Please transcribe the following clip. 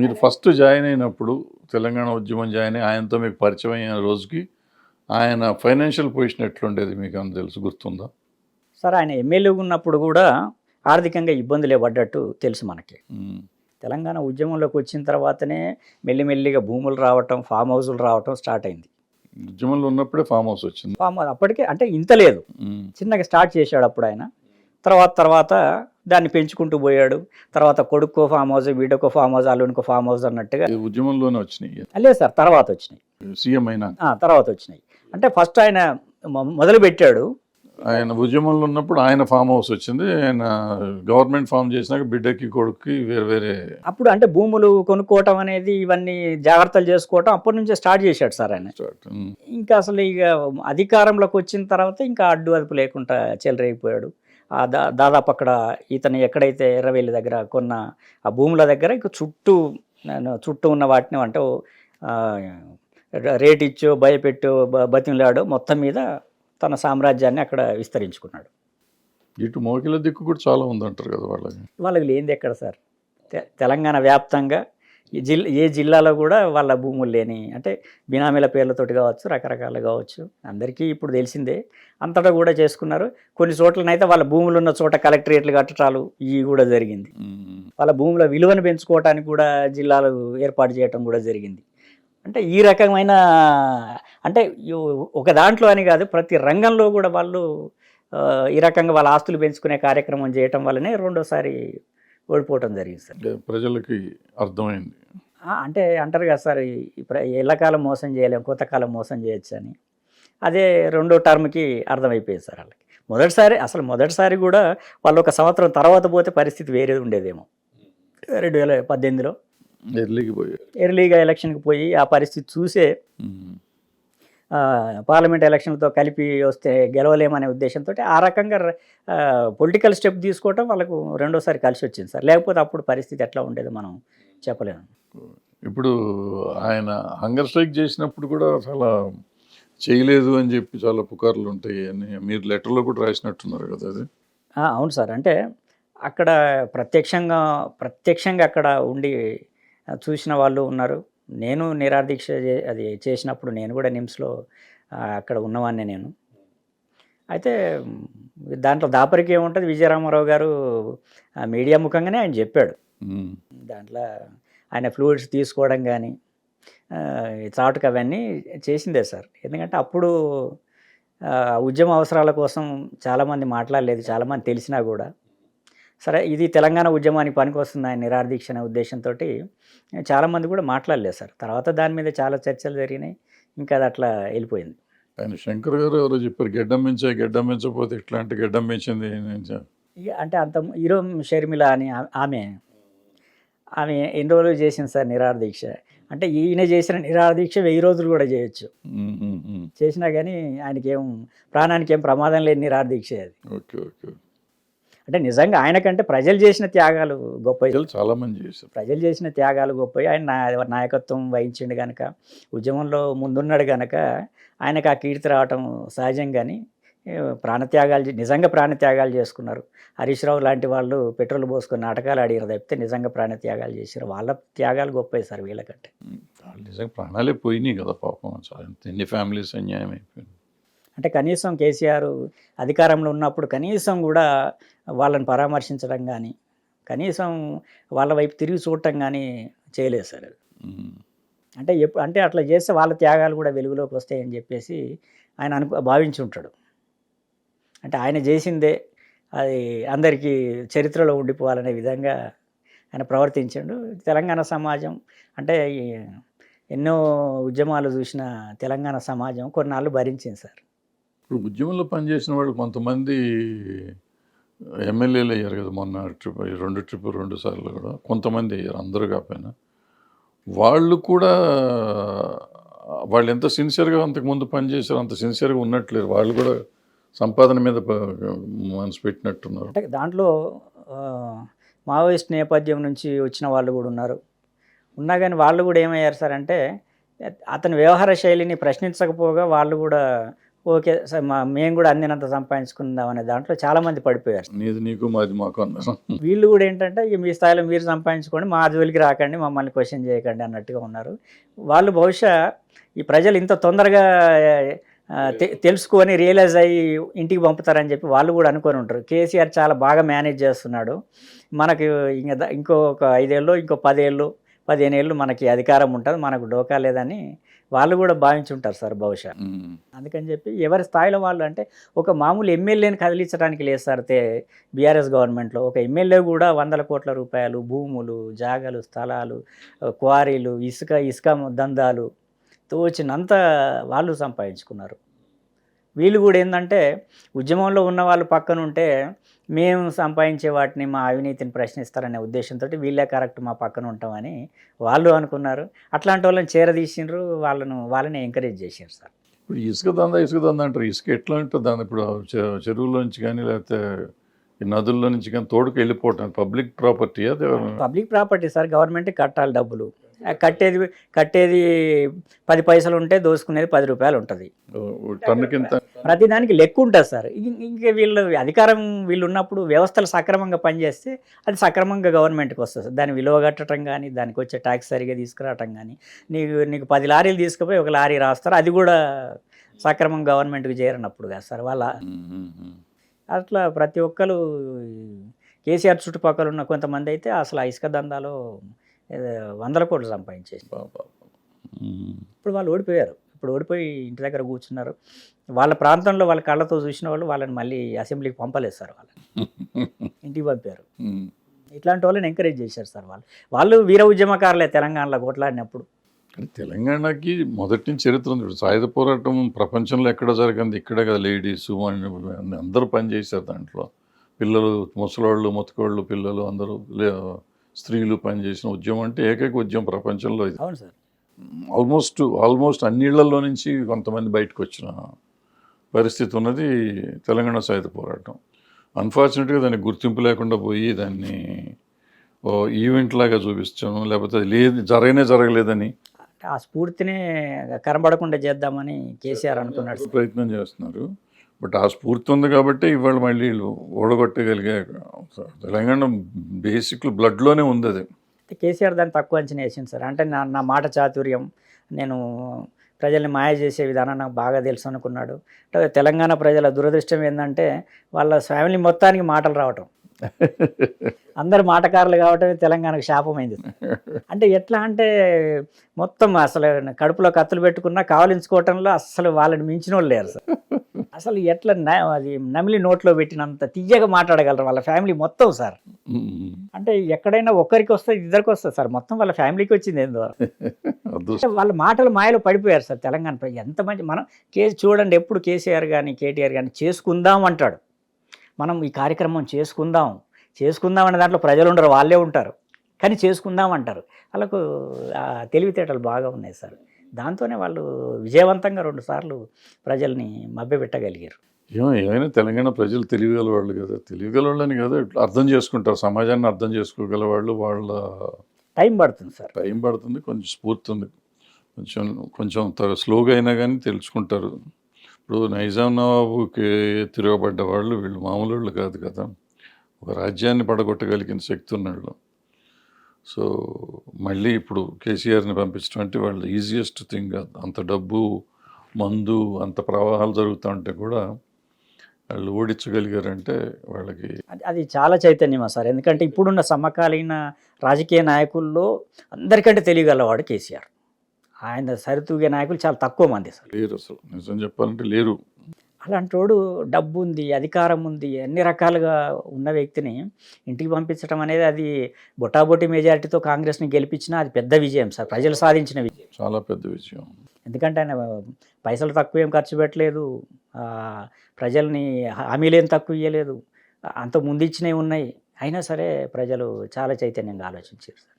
మీరు first join అయినప్పుడు తెలంగాణ ఉద్యమం జాయిన్ అయ్యి ఆయనతో మీకు పరిచయం అయిన రోజుకి ఆయన ఫైనాన్షియల్ పొజిషన్ ఎట్లుండేది మీకు ఏమైనా తెలుసు గుర్తుందా? సార్ ఆయన ఎమ్మెల్యే ఉన్నప్పుడు కూడా ఆర్థికంగా ఇబ్బందులే పడ్డట్టు తెలుసు మనకి. తెలంగాణ ఉద్యమంలోకి వచ్చిన తర్వాతనే మెల్లిమెల్లిగా భూములు రావటం ఫామ్ హౌసులు రావటం స్టార్ట్ అయింది. ఉద్యమంలో ఉన్నప్పుడే ఫామ్ హౌస్ వచ్చింది. ఫామ్ హౌస్ అప్పటికే అంటే ఇంత లేదు. చిన్నగా స్టార్ట్ చేశాడు అప్పుడు ఆయన. తర్వాత తర్వాత దాన్ని పెంచుకుంటూ పోయాడు. తర్వాత కొడుకో ఫామ్ హౌస్ వీడియోకో ఫామ్ హౌస్ అల్లునికో ఫామ్ హౌస్ అన్నట్టుగా ఉద్యమంలోనే వచ్చినాయి. లేదు సార్ తర్వాత వచ్చినాయి. సీఎం అయినా. ఆ, తర్వాత వచ్చినాయి. అంటే ఫస్ట్ ఆయన మొదలు పెట్టాడు ఆయన ఉద్యమంలో ఉన్నప్పుడు ఆయన ఫామ్ హౌస్ వచ్చింది. ఆయన గవర్నమెంట్ ఫామ్ చేసినాక బిడ్డకి కొడుక్కి వేరే వేరే. అప్పుడు అంటే భూములు కొనుక్కోవటం అనేది ఇవన్నీ జాగ్రత్తలు చేసుకోవటం అప్పటి నుంచే స్టార్ట్ చేశాడు సార్ ఆయన. ఇంకా అసలు ఇక అధికారంలోకి వచ్చిన తర్వాత ఇంకా అడ్డు అదుపు లేకుండా చెలరేగిపోయాడు. దా దాదాపు అక్కడ ఇతను ఎక్కడైతే ఎర్రవేలి దగ్గర కొన్న ఆ భూముల దగ్గర ఇక చుట్టూ నేను చుట్టూ ఉన్న వాటిని అంటే ఆ, రేట్ ఇచ్చో భయపెట్టో బ- బతిమిలాడో మొత్తం మీద తన సామ్రాజ్యాన్ని అక్కడ విస్తరించుకున్నాడు. ఇటు మోకిల దిక్కు కూడా చాలా ఉందంటారు కదా వాళ్ళకి వాళ్ళకి లేనిది ఎక్కడ సార్? తెలంగాణ వ్యాప్తంగా ఈ జిల్ ఏ జిల్లాలో కూడా వాళ్ళ భూములు లేని అంటే బినామీల పేర్లతోటి కావచ్చు రకరకాలు కావచ్చు అందరికీ ఇప్పుడు తెలిసిందే. అంతటా కూడా చేసుకున్నారు. కొన్ని చోట్లనైతే వాళ్ళ భూములు ఉన్న చోట కలెక్టరేట్లు కట్టడాలు ఇవి కూడా జరిగింది. వాళ్ళ భూముల విలువను పెంచుకోవటానికి కూడా జిల్లాలు ఏర్పాటు చేయటం కూడా జరిగింది. అంటే ఈ రకమైన అంటే ఒక దాంట్లో అని కాదు ప్రతి రంగంలో కూడా వాళ్ళు ఈ రకంగా వాళ్ళ ఆస్తులు పెంచుకునే కార్యక్రమం చేయటం వల్లనే రెండోసారి ఓడిపోవటం జరిగింది సార్. ప్రజలకి అర్థమైంది. అంటే అంటారు కదా సార్ ఎల్లకాలం మోసం చేయలేం కొత్త కాలం మోసం చేయొచ్చు అని. అదే రెండో టర్మ్కి అర్థమైపోయింది సార్ వాళ్ళకి. మొదటిసారి అసలు మొదటిసారి కూడా వాళ్ళు ఒక సంవత్సరం తర్వాత పోతే పరిస్థితి వేరే ఉండేదేమో. రెండు వేల పద్దెనిమిదిలో పోయారు. ఎర్లీగా ఎలక్షన్కి పోయి ఆ పరిస్థితి చూసే పార్లమెంట్ ఎలక్షన్లతో కలిపి వస్తే గెలవలేమనే ఉద్దేశంతో ఆ రకంగా పొలిటికల్ స్టెప్ తీసుకోవటం వాళ్ళకు రెండోసారి కలిసి వచ్చింది సార్. లేకపోతే అప్పుడు పరిస్థితి ఎట్లా ఉండేదో మనం చెప్పలేము. ఇప్పుడు ఆయన హంగర్ స్ట్రైక్ చేసినప్పుడు కూడా చాలా చేయలేదు అని చెప్పి చాలా పుకార్లు ఉంటాయి అని మీరు లెటర్లో కూడా రాసినట్టున్నారు కదా అది? అవును సార్. అంటే అక్కడ ప్రత్యక్షంగా ప్రత్యక్షంగా అక్కడ ఉండి చూసిన వాళ్ళు ఉన్నారు. నేను నిరాదీక్ష అది చేసినప్పుడు నేను కూడా నిమ్స్లో అక్కడ ఉన్నవాడిని నేను. అయితే దాంట్లో దాపరికి ఏముంటుంది? విజయరామారావు గారు మీడియా ముఖంగానే ఆయన చెప్పాడు. దాంట్లో ఆయన ఫ్లూయిడ్స్ తీసుకోవడం కానీ చాటుకు అవన్నీ చేసిందే సార్. ఎందుకంటే అప్పుడు ఉద్యమ అవసరాల కోసం చాలామంది మాట్లాడలేదు చాలామంది తెలిసినా కూడా. సరే ఇది తెలంగాణ ఉద్యమానికి పనికొస్తుంది ఆయన నిరాదీక్ష అనే ఉద్దేశంతో చాలామంది కూడా మాట్లాడలేదు సార్. తర్వాత దాని మీద చాలా చర్చలు జరిగినాయి ఇంకా అది అట్లా వెళ్ళిపోయింది. ఆయన శంకర్ గారు ఎవరో చెప్పారు గెడ్డం పెంచా గెడ్డం పెంచకపోతే ఇట్లాంటి గెడ్డం పెంచింది ఇక అంటే అంత హీరో షర్మిల అని ఆమె ఆమె ఎన్ని రోజులు చేసింది సార్ నిరాదీక్ష? అంటే ఈయన చేసిన నిరాదీక్ష వెయ్యి రోజులు కూడా చేయొచ్చు. చేసినా కానీ ఆయనకి ఏం ప్రాణానికి ఏం ప్రమాదం లేని నిరాదీక్ష అది. Okay okay. అంటే నిజంగా ఆయనకంటే ప్రజలు చేసిన త్యాగాలు గొప్ప చాలా మంది చేశారు. ప్రజలు చేసిన త్యాగాలు గొప్ప ఆయన నాయకత్వం వహించిండు కనుక ఉద్యమంలో ముందున్నాడు కనుక ఆయనకు ఆ కీర్తి రావటం సహజం కానీ ప్రాణత్యాగాలు నిజంగా ప్రాణత్యాగాలు చేసుకున్నారు. హరీష్ రావు లాంటి వాళ్ళు పెట్రోల్ పోసుకొని నాటకాలు ఆడిరు తప్పితే నిజంగా ప్రాణత్యాగాలు చేశారు. వాళ్ళ త్యాగాలు గొప్పవి సార్ వీళ్ళకంటే. నిజంగా ప్రాణాలే పోయినాయి కదా పాపం. ఎన్ని ఫ్యామిలీస్ అన్యాయం అయిపోయింది అంటే కనీసం కేసీఆర్ అధికారంలో ఉన్నప్పుడు కనీసం కూడా వాళ్ళని పరామర్శించడం కానీ కనీసం వాళ్ళ వైపు తిరిగి చూడటం కానీ చేయలేదు సార్ అంటే ఎప్పుడు అంటే అట్లా చేస్తే వాళ్ళ త్యాగాలు కూడా వెలుగులోకి వస్తాయని చెప్పేసి ఆయన అను భావించి ఉంటాడు. అంటే ఆయన చేసిందే అది అందరికీ చరిత్రలో ఉండిపోవాలనే విధంగా ఆయన ప్రవర్తించాడు. తెలంగాణ సమాజం అంటే ఎన్నో ఉద్యమాలు చూసిన తెలంగాణ సమాజం కొన్నాళ్ళు భరించింది సార్. ఇప్పుడు ఉద్యమంలో పనిచేసిన వాళ్ళు కొంతమంది ఎమ్మెల్యేలు అయ్యారు కదా మొన్న ట్రిప్ రెండు ట్రిప్ రెండు సార్లు కూడా. కొంతమంది అయ్యారు అందరూ కాకపోయినా. వాళ్ళు కూడా వాళ్ళు ఎంత సిన్సియర్గా అంతకుముందు పనిచేశారు అంత సిన్సియర్గా ఉన్నట్లేరు వాళ్ళు కూడా సంపాదన మీద మనసు పెట్టినట్టున్నారు. అంటే దాంట్లో మావోయిస్ట్ నేపథ్యం నుంచి వచ్చిన వాళ్ళు కూడా ఉన్నారు. ఉన్నా కానీ వాళ్ళు కూడా ఏమయ్యారు సార్ అంటే అతని వ్యవహార శైలిని ప్రశ్నించకపోగా వాళ్ళు కూడా ఓకే సార్ మా మేము కూడా అందినంత సంపాదించుకుందాం అనే దాంట్లో చాలామంది పడిపోయారు. నీది నీకు మాది మాకు వీళ్ళు కూడా ఏంటంటే ఇక మీ స్థాయిలో మీరు సంపాదించుకోండి మా జోలికి రాకండి మమ్మల్ని క్వశ్చన్ చేయకండి అన్నట్టుగా ఉన్నారు. వాళ్ళు బహుశా ఈ ప్రజలు ఇంత తొందరగా తెలుసుకొని రియలైజ్ అయ్యి ఇంటికి పంపుతారని చెప్పి వాళ్ళు కూడా అనుకొని ఉంటారు. కేసీఆర్ చాలా బాగా మేనేజ్ చేస్తున్నాడు. మనకు ఇంకా ఇంకో ఒక ఐదేళ్ళు ఇంకో పదేళ్ళు పదిహేను ఏళ్ళు మనకి అధికారం ఉంటుంది మనకు డోకా లేదని వాళ్ళు కూడా భావించుంటారు సార్ బహుశా. అందుకని చెప్పి ఎవరి స్థాయిలో వాళ్ళు అంటే ఒక మామూలు ఎమ్మెల్యేని కదిలించడానికి లేదు సార్ బీఆర్ఎస్ గవర్నమెంట్లో. ఒక ఎమ్మెల్యే కూడా వందల కోట్ల రూపాయలు భూములు జాగలు స్థలాలు క్వారీలు ఇసుక ఇసుక దందాలు తోచినంత వాళ్ళు సంపాదించుకున్నారు. వీళ్ళు కూడా ఏంటంటే ఉద్యమంలో ఉన్న వాళ్ళు పక్కన ఉంటే మేము సంపాదించే వాటిని మా అవినీతిని ప్రశ్నిస్తారనే ఉద్దేశంతో వీళ్ళే కరెక్ట్ మా పక్కన ఉంటామని వాళ్ళు అనుకున్నారు. అట్లాంటి వాళ్ళని చేరదీసిండ్రు వాళ్ళను వాళ్ళని ఎంకరేజ్ చేశారు సార్. ఇప్పుడు ఇసుక దందా ఇసుక దందా అంటారు. ఇసుక ఎట్లా ఉంటుంది దాని? ఇప్పుడు చె- చెరువులోంచి కానీ లేకపోతే నదుల్లో నుంచి కానీ తోడుకు వెళ్ళిపోవటం పబ్లిక్ ప్రాపర్టీ అది పబ్లిక్ ప్రాపర్టీ సార్ గవర్నమెంట్ కట్టాలి డబ్బులు. కట్టేది కట్టేది పది పైసలు ఉంటే దోసుకునేది పది రూపాయలు ఉంటుంది. టన్ను కింద ప్రతిదానికి లెక్క ఉంటుంది సార్. ఇంకా వీళ్ళు అధికారం వీళ్ళు ఉన్నప్పుడు వ్యవస్థలు సక్రమంగా పనిచేస్తే అది సక్రమంగా గవర్నమెంట్కి వస్తుంది సార్. దాని విలువ కట్టడం కానీ దానికి వచ్చే ట్యాక్స్ సరిగా తీసుకురావటం కానీ నీకు నీకు పది లారీలు తీసుకుపోయి ఒక లారీ రాస్తారు. అది కూడా సక్రమంగా గవర్నమెంట్కి చేరనప్పుడు కదా సార్. వాళ్ళ. అట్లా ప్రతి ఒక్కరు కేసీఆర్ చుట్టుపక్కల ఉన్న కొంతమంది అయితే అసలు ఇసుక దందాలో వందల కోట్లు సంపాదించేసి. ఇప్పుడు వాళ్ళు ఓడిపోయారు. ఇప్పుడు ఓడిపోయి ఇంటి దగ్గర కూర్చున్నారు. వాళ్ళ ప్రాంతంలో వాళ్ళ కళ్ళతో చూసిన వాళ్ళు వాళ్ళని మళ్ళీ అసెంబ్లీకి పంపలేదు సార్ వాళ్ళని ఇంటికి పంపారు. ఇట్లాంటి వాళ్ళని ఎంకరేజ్ చేశారు సార్ వాళ్ళు. వాళ్ళు వీర ఉద్యమకారులే తెలంగాణలో కొట్లాడినప్పుడు కానీ తెలంగాణకి మొదటి నుంచి చరిత్ర ఉంది. ఇప్పుడు సాయుధ పోరాటం ప్రపంచంలో ఎక్కడ జరగంది? ఇక్కడే కదా లేడీస్ అందరూ పనిచేశారు దాంట్లో. పిల్లలు ముసలోళ్ళు ముతకోళ్ళు పిల్లలు అందరూ లే- స్త్రీలు పనిచేసిన ఉద్యమం అంటే ఏకైక ఉద్యమం ప్రపంచంలో ఇది. అవును సార్. ఆల్మోస్ట్ ఆల్మోస్ట్ అన్ని ఇళ్ళలో నుంచి కొంతమంది బయటకు వచ్చిన పరిస్థితి ఉన్నది తెలంగాణ సాయుధ పోరాటం. అన్ఫార్చునేట్గా దానికి గుర్తింపు లేకుండా పోయి దాన్ని ఓ ఈవెంట్ లాగా చూపించాము లేకపోతే అది లేదు జరగనే జరగలేదని ఆ స్ఫూర్తిని కనబడకుండా చేద్దామని కేసీఆర్ అనుకున్నాడు. ప్రయత్నం చేస్తున్నారు. బట్ ఆ స్ఫూర్తి ఉంది కాబట్టి ఇవాళ మళ్ళీ ఓడగొట్టగలిగే తెలంగాణ బేసిక్ బ్లడ్లోనే ఉంది అది. కేసీఆర్ దాన్ని తక్కువ అంచనా వేసింది సార్. అంటే నా నా మాట చాతుర్యం నేను ప్రజల్ని మాయ చేసే విధానం నాకు బాగా తెలుసు అనుకున్నాడు. అంటే తెలంగాణ ప్రజల దురదృష్టం ఏంటంటే వాళ్ళ ఫ్యామిలీ మొత్తానికి మాటలు రావటం. అందరు మాటకారులు కావటమే తెలంగాణకు శాపమైంది. అంటే ఎట్లా అంటే మొత్తం అసలు కడుపులో కత్తులు పెట్టుకున్నా కావలించుకోవటంలో అసలు వాళ్ళని మించిన వాళ్ళు లేరు సార్. అసలు ఎట్లా అది నమిలి నోట్లో పెట్టినంత తీయగా మాట్లాడగలరు వాళ్ళ ఫ్యామిలీ మొత్తం సార్. అంటే ఎక్కడైనా ఒక్కరికి వస్తే ఇద్దరికి వస్తుంది సార్ మొత్తం వాళ్ళ ఫ్యామిలీకి వచ్చింది ఏందో. వాళ్ళ మాటలు మాయలో పడిపోయారు సార్ తెలంగాణ ఎంత మంచి మనం కే చూడండి ఎప్పుడు కేసీఆర్ కానీ కేటీఆర్ కానీ చేసుకుందాం అంటాడు. మనం ఈ కార్యక్రమం చేసుకుందాం చేసుకుందాం అనే దాంట్లో ప్రజలు ఉండరు వాళ్ళే ఉంటారు. కానీ చేసుకుందాం అంటారు. వాళ్ళకు తెలివితేటలు బాగా ఉన్నాయి సార్. దాంతోనే వాళ్ళు విజయవంతంగా రెండు సార్లు ప్రజల్ని మభ్యపెట్టగలిగారు. ఏమో ఏమైనా తెలంగాణ ప్రజలు తెలియగల వాళ్ళు కదా. తెలియగల వాళ్ళని కదా ఇట్లా అర్థం చేసుకుంటారు. సమాజాన్ని అర్థం చేసుకోగల వాళ్ళు వాళ్ళ టైం పడుతుంది సార్. టైం పడుతుంది కొంచెం స్ఫూర్తి ఉంది కొంచెం కొంచెం స్లోగా అయినా కానీ తెలుసుకుంటారు. ఇప్పుడు నైజాం నవాబుకి తిరగబడ్డ వాళ్ళు వీళ్ళు మామూలు వాళ్ళు కాదు కదా. ఒక రాజ్యాన్ని పడగొట్టగలిగిన శక్తి ఉన్నాళ్ళు సో మళ్ళీ ఇప్పుడు కేసీఆర్ని పంపించడం అంటే వాళ్ళు ఈజియెస్ట్ థింగ్ అంత డబ్బు మందు అంత ప్రవాహాలు జరుగుతూ ఉంటే కూడా వాళ్ళు ఓడించగలిగారంటే వాళ్ళకి అది చాలా చైతన్యమా సార్? ఎందుకంటే ఇప్పుడున్న సమకాలీన రాజకీయ నాయకుల్లో అందరికంటే తెలియగలవాడు కేసీఆర్. ఆయన సరితూగే నాయకులు చాలా తక్కువ మంది సార్ లేరు అసలు. నిజం చెప్పాలంటే లేరు. అలాంటి వాడు డబ్బు ఉంది అధికారం ఉంది అన్ని రకాలుగా ఉన్న వ్యక్తిని ఇంటికి పంపించడం అనేది అది బొటాబొటి మెజారిటీతో కాంగ్రెస్ని గెలిపించినా అది పెద్ద విజయం సార్ ప్రజలు సాధించిన విజయం. చాలా పెద్ద విషయం ఎందుకంటే ఆయన పైసలు తక్కువ ఏం ఖర్చు పెట్టలేదు ప్రజల్ని హామీలు ఏం తక్కువ ఇవ్వలేదు అంత ముందు ఇచ్చినవి ఉన్నాయి. అయినా సరే ప్రజలు చాలా చైతన్యంగా ఆలోచించారు సార్.